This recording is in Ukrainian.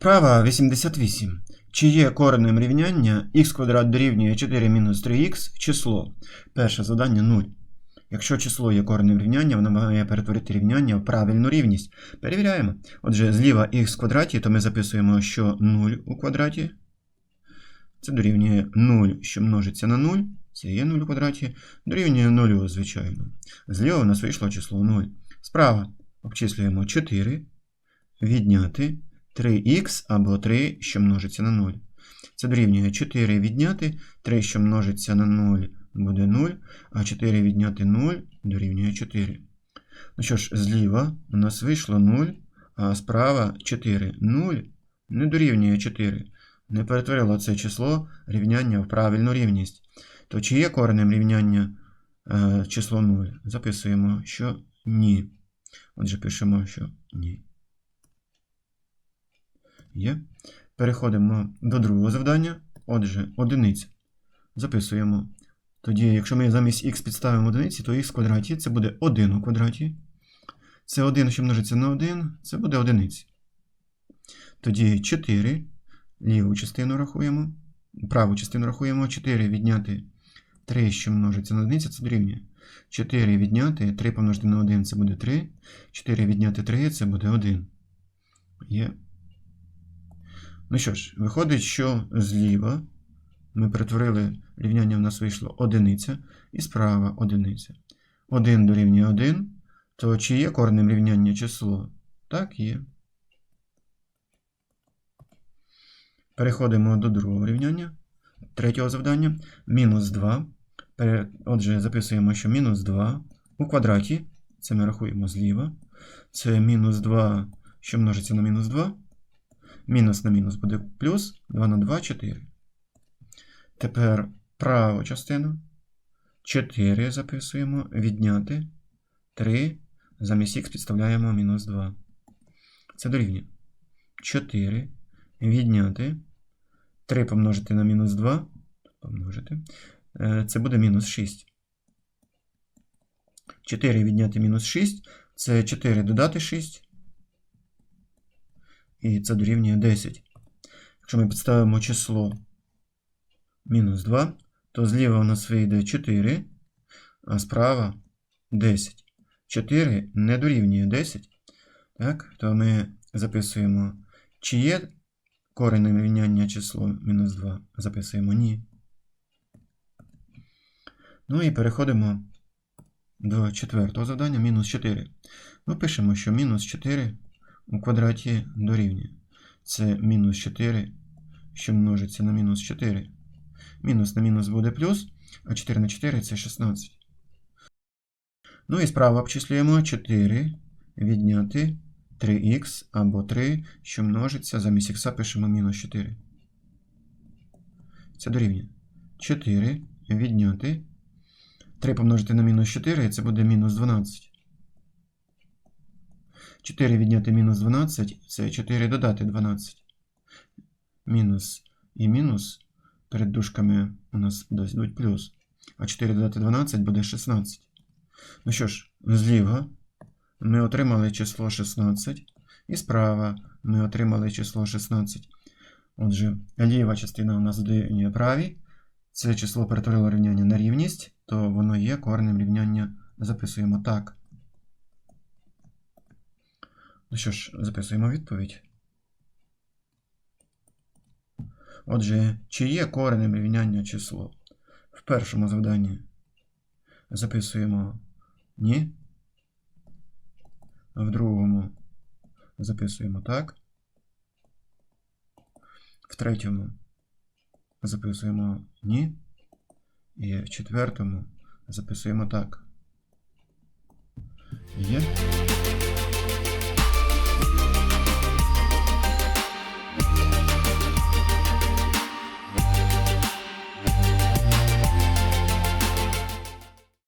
Вправа 88. Чи є коренем рівняння х квадрат дорівнює 4 мінус 3х число? Перше завдання 0. Якщо число є коренем рівняння, воно має перетворити рівняння в правильну рівність. Перевіряємо. Отже, зліва х квадраті, то ми записуємо, що 0 у квадраті. Це дорівнює 0, що множиться на 0. Це є 0 у квадраті. Дорівнює 0, звичайно. Зліва у нас вийшло число 0. Справа обчислюємо 4. Відняти 3х або 3, що множиться на 0. Це дорівнює 4 відняти 3, що множиться на 0, буде 0, а 4 відняти 0 дорівнює 4. Ну що ж, зліва у нас вийшло 0, а справа 4. 0 не дорівнює 4. Не перетворило це число рівняння в правильну рівність. То чи є коренем рівняння е, число 0? Записуємо, що ні. Отже, пишемо, що ні. Є. Переходимо до другого завдання. Отже, одиниця. Записуємо. Тоді, якщо ми замість х підставимо одиниці, то х в квадраті це буде 1 у квадраті. Це 1, що множиться на 1, це буде одиниця. Тоді 4. Ліву частину рахуємо. Праву частину рахуємо. 4 відняти 3, що множиться на 1, це дорівнює. 4 відняти 3 помножити на 1 це буде 3. 4 відняти 3 це буде 1. Є. Ну що ж, виходить, що зліва ми перетворили рівняння, в нас вийшло одиниця, і справа одиниця. 1 дорівнює 1, то чи є коренем рівняння число? Так, є. Переходимо до другого рівняння, третього завдання. Мінус 2. Отже, записуємо, що мінус 2 у квадраті, це ми рахуємо зліва. Це мінус 2, що множиться на мінус 2. Мінус на мінус буде плюс 2 на 2 4. Тепер праву частину. 4 записуємо. Відняти 3. Замість х підставляємо мінус 2. Це дорівнює. 4. Відняти. 3 помножити на мінус 2. Помножити. Е, Це буде мінус 6. 4 відняти мінус 6. Це 4 додати 6. І це дорівнює 10. Якщо ми підставимо число мінус 2, то зліва у нас вийде 4, а справа 10. 4 не дорівнює 10. Так, то ми записуємо, чи є коренем рівняння число мінус 2. Записуємо ні. Ну і переходимо до четвертого завдання, мінус 4. Ми пишемо, що мінус 4 у квадраті дорівнює. Це мінус 4, що множиться на мінус 4. Мінус на мінус буде плюс, а 4 на 4 це 16. Ну і справа обчислюємо 4 відняти 3х або 3, що множиться, замість х пишемо мінус 4. Це дорівнює. 4 відняти 3 помножити на мінус 4, це буде мінус 12. 4 відняти мінус 12 це 4 додати 12. Мінус і мінус. Перед дужками у нас дадуть плюс. А 4 додати 12 буде 16. Ну що ж, зліва ми отримали число 16. І справа ми отримали число 16. Отже, ліва частина у нас дорівнює правій. Це число перетворило рівняння на рівність, то воно є коренем рівняння. Записуємо так. Ну що ж, записуємо відповідь. Отже, чи є коренем рівняння число? В першому завданні записуємо ні. В другому записуємо так. В третьому записуємо ні. І в четвертому записуємо так. Є.